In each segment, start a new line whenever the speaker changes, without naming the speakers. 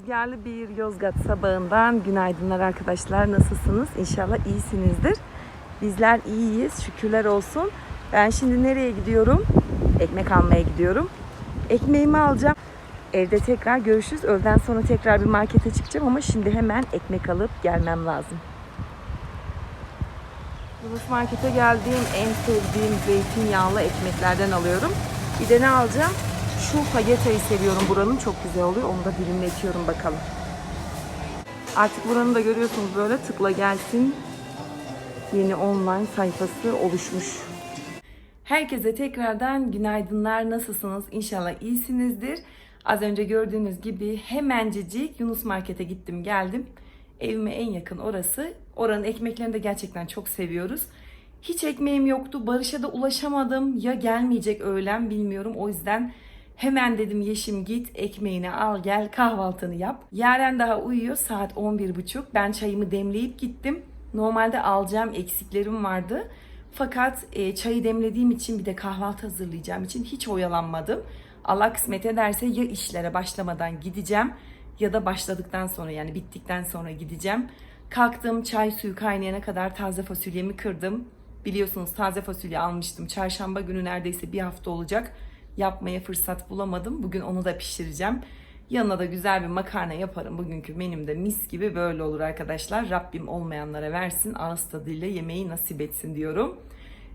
Rüzgarlı bir Yozgat sabahından günaydınlar arkadaşlar. Nasılsınız? İnşallah iyisinizdir. Bizler iyiyiz. Şükürler olsun. Ben şimdi nereye gidiyorum? Ekmek almaya gidiyorum. Ekmeğimi alacağım. Evde tekrar görüşürüz. Öğleden sonra tekrar bir markete çıkacağım ama şimdi hemen ekmek alıp gelmem lazım. Yunus Market'e geldiğim en sevdiğim zeytinyağlı ekmeklerden alıyorum. Bir de ne alacağım? Şu fagetayı seviyorum buranın. Çok güzel oluyor. Onu da dilimletiyorum bakalım. Artık buranın da görüyorsunuz böyle tıkla gelsin. Yeni online sayfası oluşmuş. Herkese tekrardan günaydınlar. Nasılsınız? İnşallah iyisinizdir. Az önce gördüğünüz gibi hemencecik Yunus Market'e gittim geldim. Evime en yakın orası. Oranın ekmeklerini de gerçekten çok seviyoruz. Hiç ekmeğim yoktu. Barış'a da ulaşamadım. Ya gelmeyecek öğlen bilmiyorum. O yüzden hemen dedim Yeşim git ekmeğini al gel kahvaltını yap. Yaren daha uyuyor saat 11.30. Ben çayımı demleyip gittim. Normalde alacağım eksiklerim vardı. Fakat e, çayı demlediğim için bir de kahvaltı hazırlayacağım için hiç oyalanmadım. Allah kısmet ederse ya işlere başlamadan gideceğim ya da başladıktan sonra yani bittikten sonra gideceğim. Kalktım çay suyu kaynayana kadar taze fasulyemi kırdım. Biliyorsunuz taze fasulye almıştım. Çarşamba günü neredeyse bir hafta olacak. Yapmaya fırsat bulamadım. Bugün onu da pişireceğim. Yanına da güzel bir makarna yaparım. Bugünkü menümde mis gibi böyle olur arkadaşlar. Rabbim olmayanlara versin. Ağız tadıyla yemeği nasip etsin diyorum.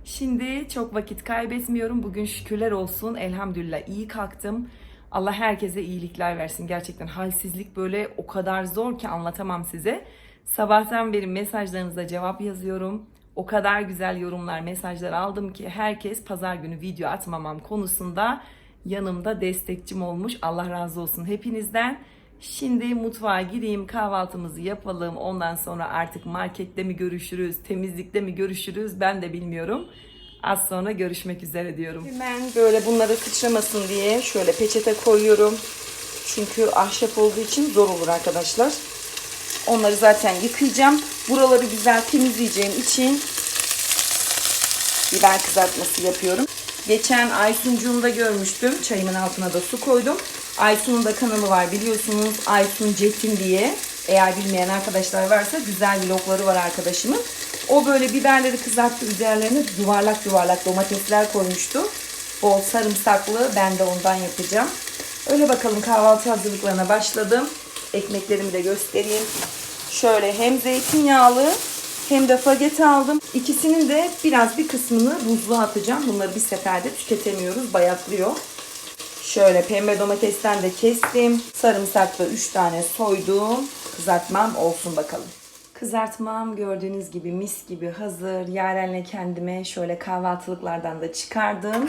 Şimdi çok vakit kaybetmiyorum. Bugün şükürler olsun. Elhamdülillah iyi kalktım. Allah herkese iyilikler versin. Gerçekten halsizlik böyle o kadar zor ki anlatamam size. Sabahtan beri mesajlarınıza cevap yazıyorum. O kadar güzel yorumlar, mesajlar aldım ki herkes pazar günü video atmamam konusunda yanımda destekçim olmuş. Allah razı olsun hepinizden. Şimdi mutfağa gireyim, kahvaltımızı yapalım. Ondan sonra artık markette mi görüşürüz, temizlikte mi görüşürüz ben de bilmiyorum. Az sonra görüşmek üzere diyorum. Hemen böyle bunları sıçramasın diye şöyle peçete koyuyorum. Çünkü ahşap olduğu için zor olur arkadaşlar. Onları zaten yıkayacağım. Buraları güzel temizleyeceğim için biber kızartması yapıyorum. Geçen Aysuncuğumda görmüştüm. Çayımın altına da su koydum. Aysun'un da kanalı var biliyorsunuz. Aysun Cetin diye. Eğer bilmeyen arkadaşlar varsa güzel vlogları var arkadaşımın. O böyle biberleri kızarttı. Üzerlerine yuvarlak yuvarlak domatesler koymuştu. Bol sarımsaklı. Ben de ondan yapacağım. Öyle bakalım kahvaltı hazırlıklarına başladım. Ekmeklerimi de göstereyim. Şöyle hem zeytinyağlı hem de fagete aldım. İkisinin de biraz bir kısmını buzluğa atacağım. Bunları bir seferde tüketemiyoruz. Bayatlıyor. Şöyle pembe domatesten de kestim. Sarımsakla 3 tane soydum. Kızartmam olsun bakalım. Kızartmam gördüğünüz gibi mis gibi hazır. Yarenle kendime şöyle kahvaltılıklardan da çıkardım.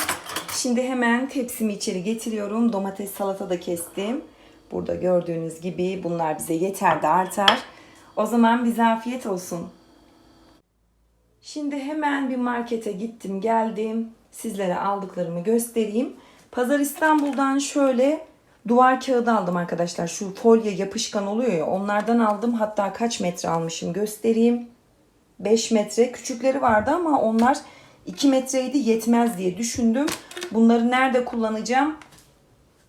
Şimdi hemen tepsimi içeri getiriyorum. Domates salata da kestim. Burada gördüğünüz gibi bunlar bize yeter de artar. O zaman bize afiyet olsun. Şimdi hemen bir markete gittim geldim. Sizlere aldıklarımı göstereyim. Pazar İstanbul'dan şöyle duvar kağıdı aldım arkadaşlar. Şu folye yapışkan oluyor ya onlardan aldım. Hatta kaç metre almışım göstereyim. 5 metre. Küçükleri vardı ama onlar 2 metreydi yetmez diye düşündüm. Bunları nerede kullanacağım?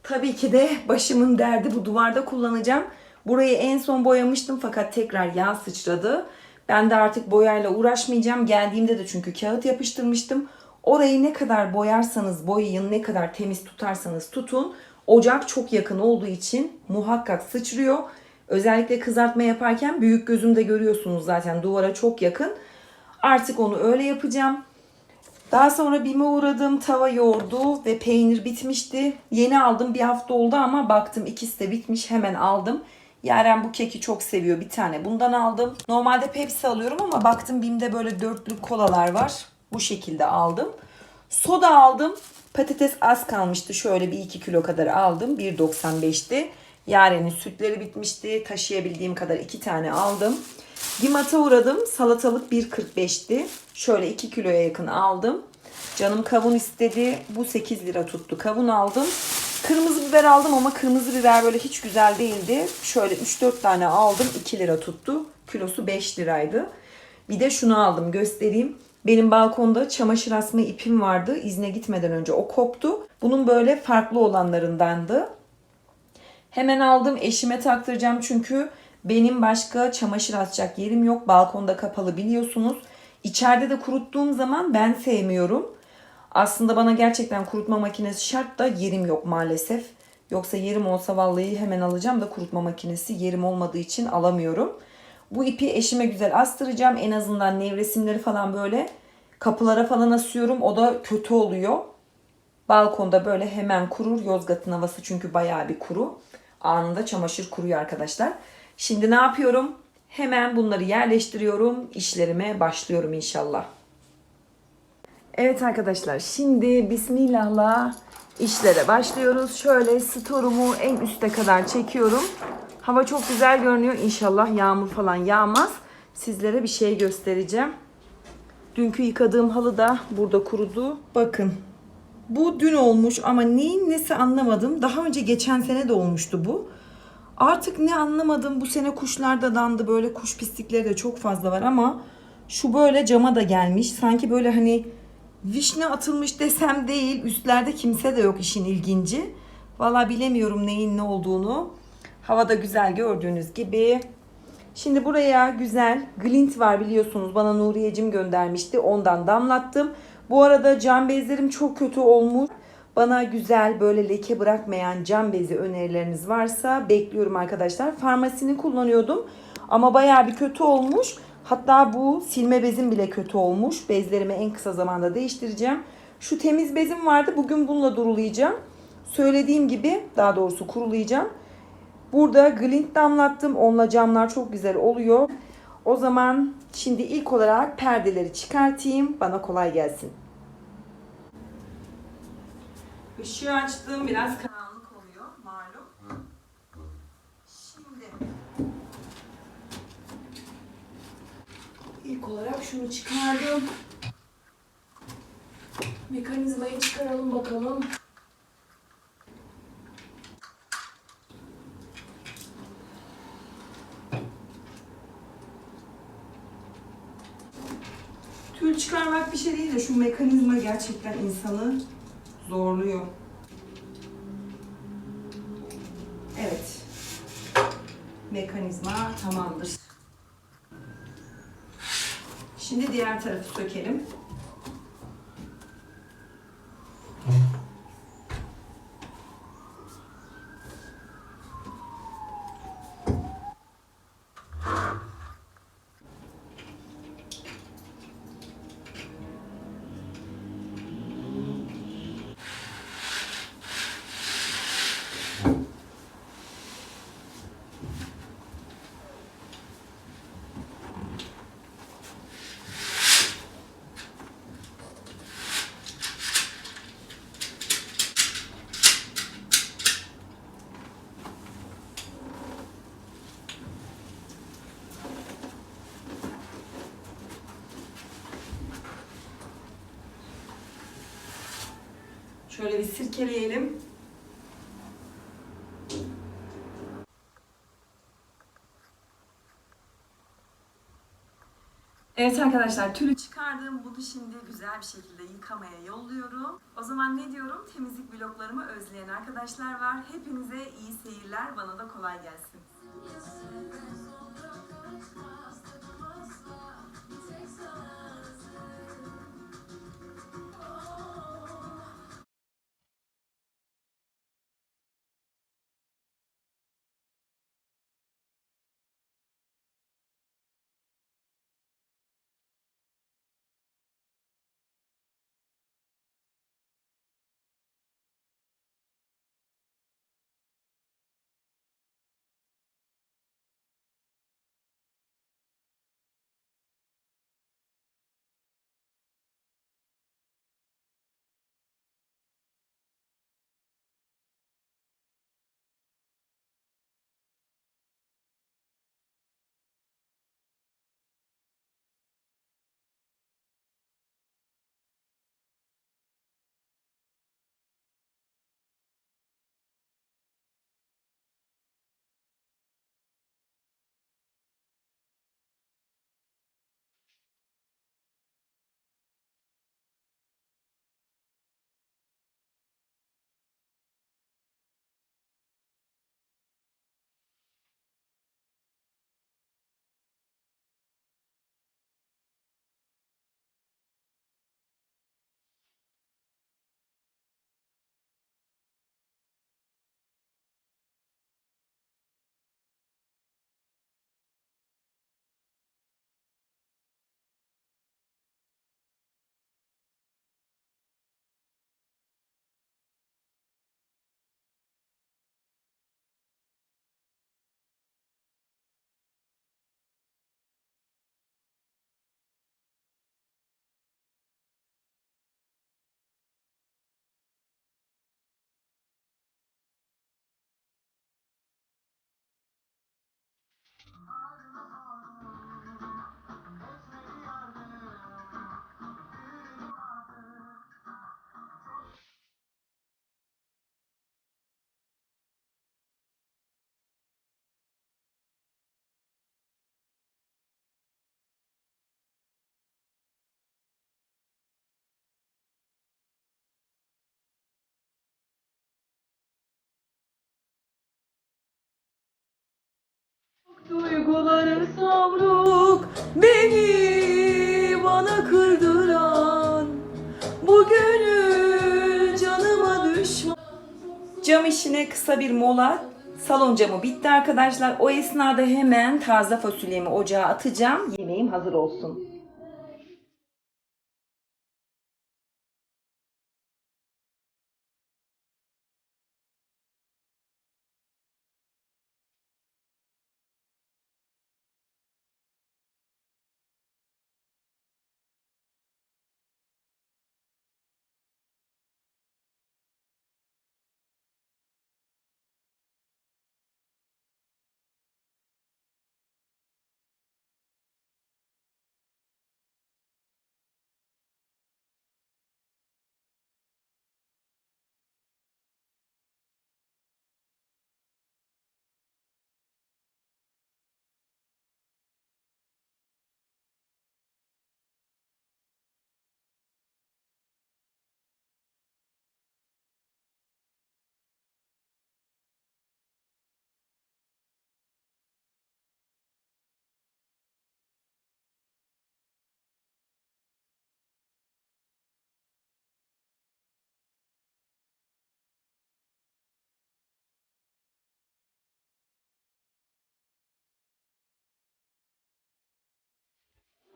Tabii ki de başımın derdi bu duvarda kullanacağım. Burayı en son boyamıştım fakat tekrar yağ sıçradı. Ben de artık boyayla uğraşmayacağım. Geldiğimde de çünkü kağıt yapıştırmıştım. Orayı ne kadar boyarsanız boyayın, ne kadar temiz tutarsanız tutun. Ocak çok yakın olduğu için muhakkak sıçrıyor. Özellikle kızartma yaparken büyük gözümde görüyorsunuz zaten duvara çok yakın. Artık onu öyle yapacağım. Daha sonra BİM'e uğradım. Tava yoğurdu ve peynir bitmişti. Yeni aldım bir hafta oldu ama baktım ikisi de bitmiş hemen aldım. Yaren bu keki çok seviyor. Bir tane bundan aldım. Normalde Pepsi alıyorum ama baktım BİM'de böyle dörtlü kolalar var. Bu şekilde aldım. Soda aldım. Patates az kalmıştı. Şöyle bir 2 kilo kadar aldım. 1.95'ti. Yaren'in sütleri bitmişti. Taşıyabildiğim kadar 2 tane aldım. Gimat'a uğradım. Salatalık 1.45'ti. Şöyle 2 kiloya yakın aldım. Canım kavun istedi. Bu 8 lira tuttu. Kavun aldım. Kırmızı biber aldım ama kırmızı biber böyle hiç güzel değildi. Şöyle 3-4 tane aldım. 2 lira tuttu. Kilosu 5 liraydı. Bir de şunu aldım göstereyim. Benim balkonda çamaşır asma ipim vardı. İzne gitmeden önce o koptu. Bunun böyle farklı olanlarındandı. Hemen aldım eşime taktıracağım çünkü benim başka çamaşır asacak yerim yok. Balkonda kapalı biliyorsunuz. İçeride de kuruttuğum zaman ben sevmiyorum. Aslında bana gerçekten kurutma makinesi şart da yerim yok maalesef. Yoksa yerim olsa vallahi hemen alacağım da kurutma makinesi yerim olmadığı için alamıyorum. Bu ipi eşime güzel astıracağım. En azından nevresimleri falan böyle kapılara falan asıyorum. O da kötü oluyor. Balkonda böyle hemen kurur. Yozgat'ın havası çünkü bayağı bir kuru. Anında çamaşır kuruyor arkadaşlar. Şimdi ne yapıyorum? Hemen bunları yerleştiriyorum. İşlerime başlıyorum inşallah. Evet arkadaşlar şimdi bismillahla işlere başlıyoruz. Şöyle storumu en üste kadar çekiyorum. Hava çok güzel görünüyor. İnşallah yağmur falan yağmaz. Sizlere bir şey göstereceğim. Dünkü yıkadığım halı da burada kurudu. Bakın. Bu dün olmuş ama neyin nesi anlamadım. Daha önce geçen sene de olmuştu bu. Artık ne anlamadım. Bu sene kuşlar da dandı. Böyle kuş pislikleri de çok fazla var ama şu böyle cama da gelmiş. Sanki böyle hani vişne atılmış desem değil. Üstlerde kimse de yok işin ilginci. Valla bilemiyorum neyin ne olduğunu. Hava da güzel gördüğünüz gibi. Şimdi buraya güzel glint var biliyorsunuz. Bana Nuriyecim göndermişti. Ondan damlattım. Bu arada cam bezlerim çok kötü olmuş. Bana güzel böyle leke bırakmayan cam bezi önerileriniz varsa bekliyorum arkadaşlar. Farmasini kullanıyordum ama bayağı bir kötü olmuş. Hatta bu silme bezim bile kötü olmuş. Bezlerimi en kısa zamanda değiştireceğim. Şu temiz bezim vardı. Bugün bununla durulayacağım. Söylediğim gibi daha doğrusu kurulayacağım. Burada glint damlattım. Onunla camlar çok güzel oluyor. O zaman şimdi ilk olarak perdeleri çıkartayım. Bana kolay gelsin. Işığı açtım. Biraz karanlık oluyor malum. Şimdi ilk olarak şunu çıkardım. Mekanizmayı çıkaralım bakalım. Tül çıkarmak bir şey değil de şu mekanizma gerçekten insanı zorluyor. Evet. Mekanizma tamamdır. Şimdi diğer tarafı sökelim. Şöyle bir sirkeleyelim. Evet arkadaşlar tülü çıkardım. Bunu şimdi güzel bir şekilde yıkamaya yolluyorum. O zaman ne diyorum? Temizlik vloglarımı özleyen arkadaşlar var. Hepinize iyi seyirler. Bana da kolay gelsin. Duyguları savruk beni bana kırdıran bu gönül canıma düşman. Cam işine kısa bir mola. Salon camı bitti arkadaşlar. O esnada hemen taze fasulyemi ocağa atacağım. Yemeğim hazır olsun.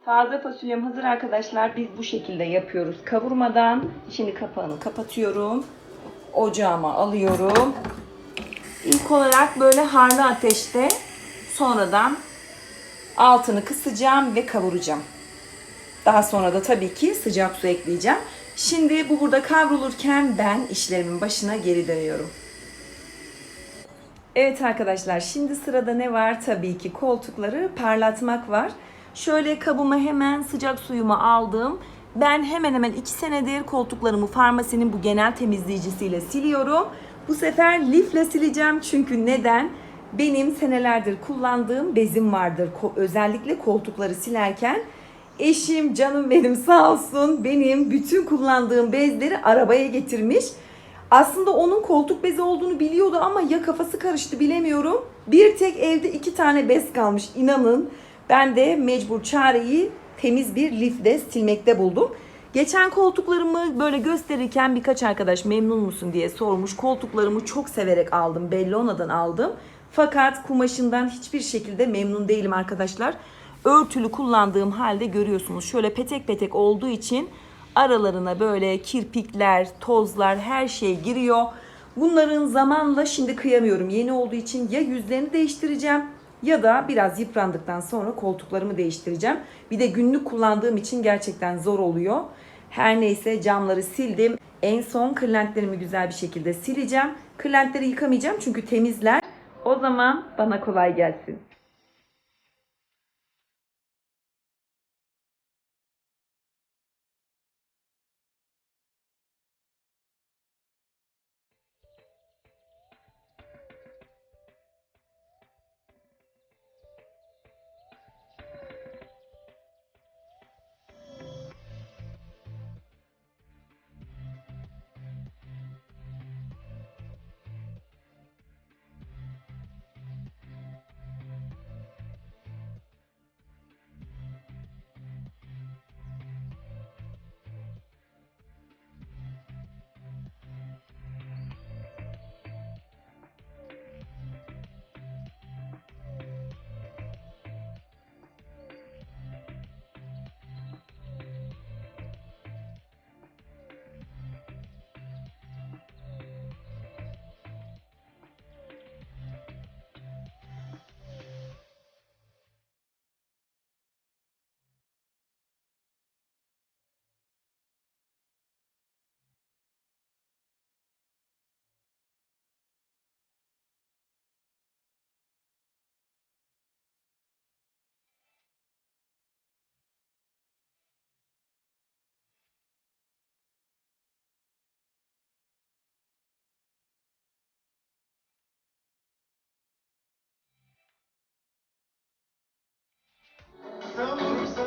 Taze fasulyem hazır arkadaşlar. Biz bu şekilde yapıyoruz kavurmadan. Şimdi kapağını kapatıyorum. Ocağıma alıyorum. İlk olarak böyle harlı ateşte sonradan altını kısacağım ve kavuracağım. Daha sonra da tabii ki sıcak su ekleyeceğim. Şimdi bu burada kavrulurken ben işlerimin başına geri dönüyorum. Evet arkadaşlar şimdi sırada ne var? Tabii ki koltukları parlatmak var. Şöyle kabıma hemen sıcak suyumu aldım. Ben hemen hemen 2 senedir koltuklarımı farmasinin bu genel temizleyicisiyle siliyorum. Bu sefer lifle sileceğim çünkü neden? Benim senelerdir kullandığım bezim vardır. Ko- özellikle koltukları silerken eşim canım benim sağ olsun benim bütün kullandığım bezleri arabaya getirmiş. Aslında onun koltuk bezi olduğunu biliyordu ama ya kafası karıştı bilemiyorum. Bir tek evde iki tane bez kalmış inanın. Ben de mecbur çareyi temiz bir lifle silmekte buldum. Geçen koltuklarımı böyle gösterirken birkaç arkadaş memnun musun diye sormuş. Koltuklarımı çok severek aldım. Bellona'dan aldım. Fakat kumaşından hiçbir şekilde memnun değilim arkadaşlar. Örtülü kullandığım halde görüyorsunuz. Şöyle petek petek olduğu için aralarına böyle kirpikler, tozlar her şey giriyor. Bunların zamanla şimdi kıyamıyorum. Yeni olduğu için ya yüzlerini değiştireceğim ya da biraz yıprandıktan sonra koltuklarımı değiştireceğim. Bir de günlük kullandığım için gerçekten zor oluyor. Her neyse camları sildim. En son kırlentlerimi güzel bir şekilde sileceğim. Kırlentleri yıkamayacağım çünkü temizler. O zaman bana kolay gelsin.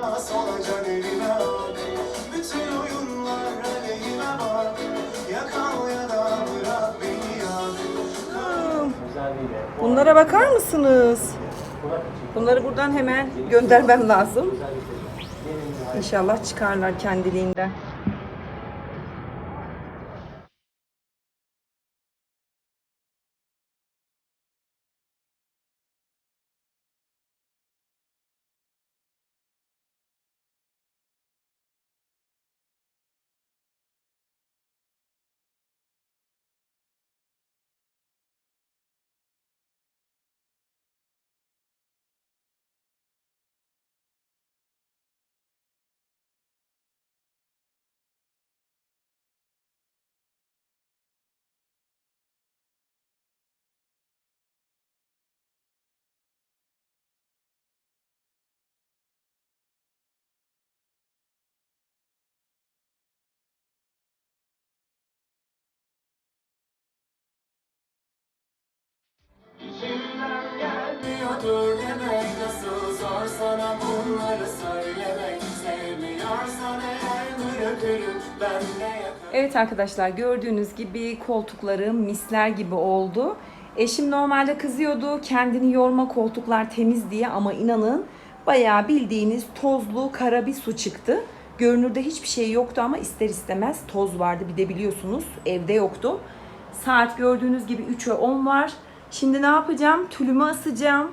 Vurursa sola can eline bak Bütün oyunlar aleyhine bak. Ya kal ya da bırak beni yar
Bunlara bakar mısınız? Bunları buradan hemen göndermem lazım. İnşallah çıkarlar kendiliğinden. Evet arkadaşlar gördüğünüz gibi koltuklarım misler gibi oldu. Eşim normalde kızıyordu kendini yorma koltuklar temiz diye ama inanın bayağı bildiğiniz tozlu kara bir su çıktı. Görünürde hiçbir şey yoktu ama ister istemez toz vardı bir de biliyorsunuz evde yoktu. Saat gördüğünüz gibi 3'e 10 var. Şimdi ne yapacağım? Tülümü asacağım.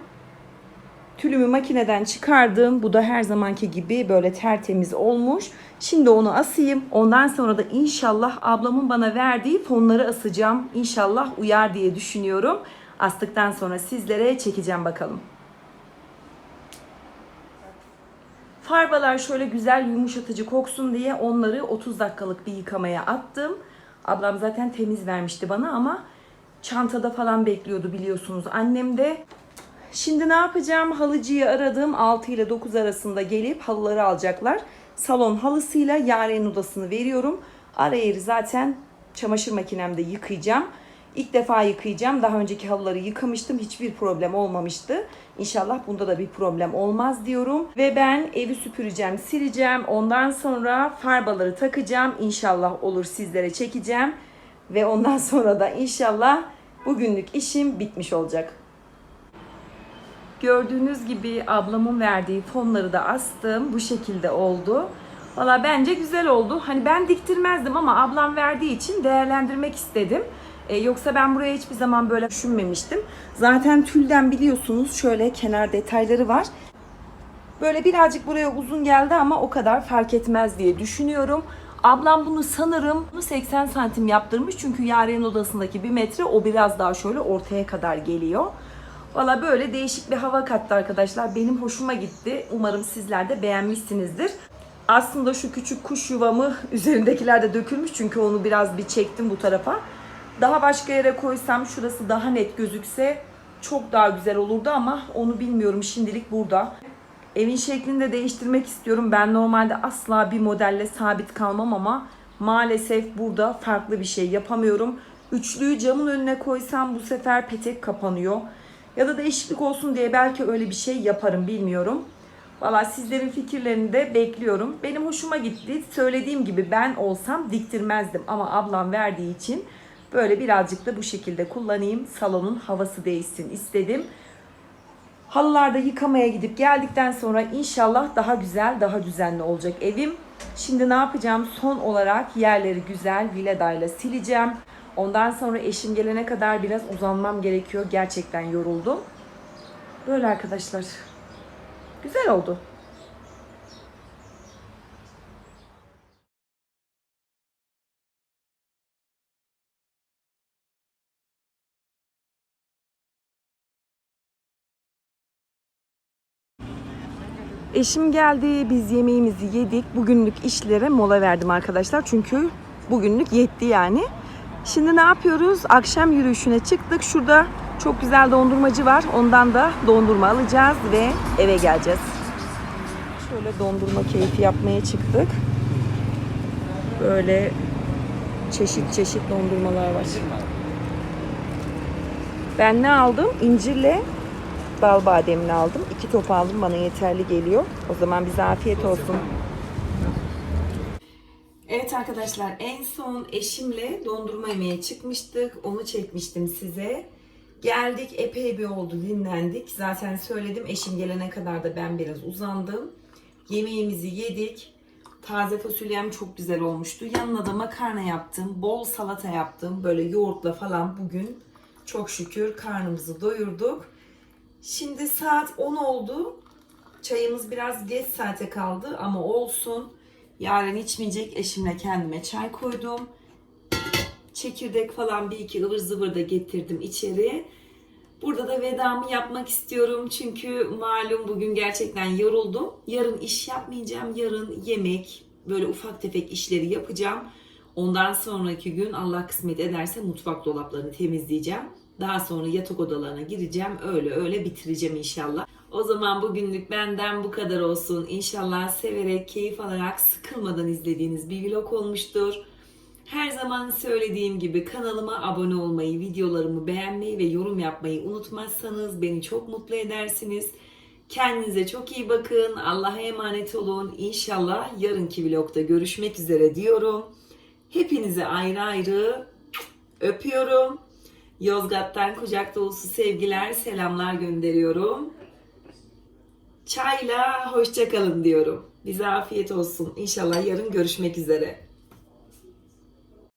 Tülümü makineden çıkardım. Bu da her zamanki gibi böyle tertemiz olmuş. Şimdi onu asayım. Ondan sonra da inşallah ablamın bana verdiği fonları asacağım. İnşallah uyar diye düşünüyorum. Astıktan sonra sizlere çekeceğim bakalım. Farbalar şöyle güzel yumuşatıcı koksun diye onları 30 dakikalık bir yıkamaya attım. Ablam zaten temiz vermişti bana ama çantada falan bekliyordu biliyorsunuz. Annem de Şimdi ne yapacağım? Halıcıyı aradım. 6 ile 9 arasında gelip halıları alacaklar. Salon halısıyla Yaren odasını veriyorum. Ara yeri zaten çamaşır makinemde yıkayacağım. İlk defa yıkayacağım. Daha önceki halıları yıkamıştım. Hiçbir problem olmamıştı. İnşallah bunda da bir problem olmaz diyorum. Ve ben evi süpüreceğim, sileceğim. Ondan sonra farbaları takacağım. İnşallah olur sizlere çekeceğim. Ve ondan sonra da inşallah bugünlük işim bitmiş olacak. Gördüğünüz gibi ablamın verdiği fonları da astım. Bu şekilde oldu. Valla bence güzel oldu. Hani ben diktirmezdim ama ablam verdiği için değerlendirmek istedim. Ee, yoksa ben buraya hiçbir zaman böyle düşünmemiştim. Zaten tülden biliyorsunuz şöyle kenar detayları var. Böyle birazcık buraya uzun geldi ama o kadar fark etmez diye düşünüyorum. Ablam bunu sanırım 80 santim yaptırmış. Çünkü Yaren'in odasındaki bir metre o biraz daha şöyle ortaya kadar geliyor. Valla böyle değişik bir hava kattı arkadaşlar. Benim hoşuma gitti. Umarım sizler de beğenmişsinizdir. Aslında şu küçük kuş yuvamı üzerindekiler de dökülmüş. Çünkü onu biraz bir çektim bu tarafa. Daha başka yere koysam şurası daha net gözükse çok daha güzel olurdu ama onu bilmiyorum şimdilik burada. Evin şeklini de değiştirmek istiyorum. Ben normalde asla bir modelle sabit kalmam ama maalesef burada farklı bir şey yapamıyorum. Üçlüyü camın önüne koysam bu sefer petek kapanıyor. Ya da değişiklik olsun diye belki öyle bir şey yaparım bilmiyorum. Valla sizlerin fikirlerini de bekliyorum. Benim hoşuma gitti. Söylediğim gibi ben olsam diktirmezdim ama ablam verdiği için böyle birazcık da bu şekilde kullanayım. Salonun havası değişsin istedim. Halılarda yıkamaya gidip geldikten sonra inşallah daha güzel, daha düzenli olacak evim. Şimdi ne yapacağım? Son olarak yerleri güzel viledayla sileceğim. Ondan sonra eşim gelene kadar biraz uzanmam gerekiyor. Gerçekten yoruldum. Böyle arkadaşlar. Güzel oldu. Eşim geldi. Biz yemeğimizi yedik. Bugünlük işlere mola verdim arkadaşlar. Çünkü bugünlük yetti yani. Şimdi ne yapıyoruz? Akşam yürüyüşüne çıktık. Şurada çok güzel dondurmacı var. Ondan da dondurma alacağız ve eve geleceğiz. Şöyle dondurma keyfi yapmaya çıktık. Böyle çeşit çeşit dondurmalar var. Ben ne aldım? İncirle bal bademini aldım. İki top aldım. Bana yeterli geliyor. O zaman bize afiyet olsun. Evet arkadaşlar en son eşimle dondurma yemeye çıkmıştık. Onu çekmiştim size. Geldik epey bir oldu dinlendik. Zaten söyledim eşim gelene kadar da ben biraz uzandım. Yemeğimizi yedik. Taze fasulyem çok güzel olmuştu. Yanına da makarna yaptım. Bol salata yaptım. Böyle yoğurtla falan bugün çok şükür karnımızı doyurduk. Şimdi saat 10 oldu. Çayımız biraz geç saate kaldı ama olsun. Yarın içmeyecek eşimle kendime çay koydum. Çekirdek falan bir iki ıvır zıvır da getirdim içeriye. Burada da vedamı yapmak istiyorum çünkü malum bugün gerçekten yoruldum. Yarın iş yapmayacağım. Yarın yemek, böyle ufak tefek işleri yapacağım. Ondan sonraki gün Allah kısmet ederse mutfak dolaplarını temizleyeceğim. Daha sonra yatak odalarına gireceğim. Öyle öyle bitireceğim inşallah. O zaman bugünlük benden bu kadar olsun. İnşallah severek, keyif alarak, sıkılmadan izlediğiniz bir vlog olmuştur. Her zaman söylediğim gibi kanalıma abone olmayı, videolarımı beğenmeyi ve yorum yapmayı unutmazsanız beni çok mutlu edersiniz. Kendinize çok iyi bakın. Allah'a emanet olun. İnşallah yarınki vlogda görüşmek üzere diyorum. Hepinize ayrı ayrı öpüyorum. Yozgat'tan kucak dolusu sevgiler, selamlar gönderiyorum. Çayla hoşçakalın diyorum. Bize afiyet olsun. İnşallah yarın görüşmek üzere.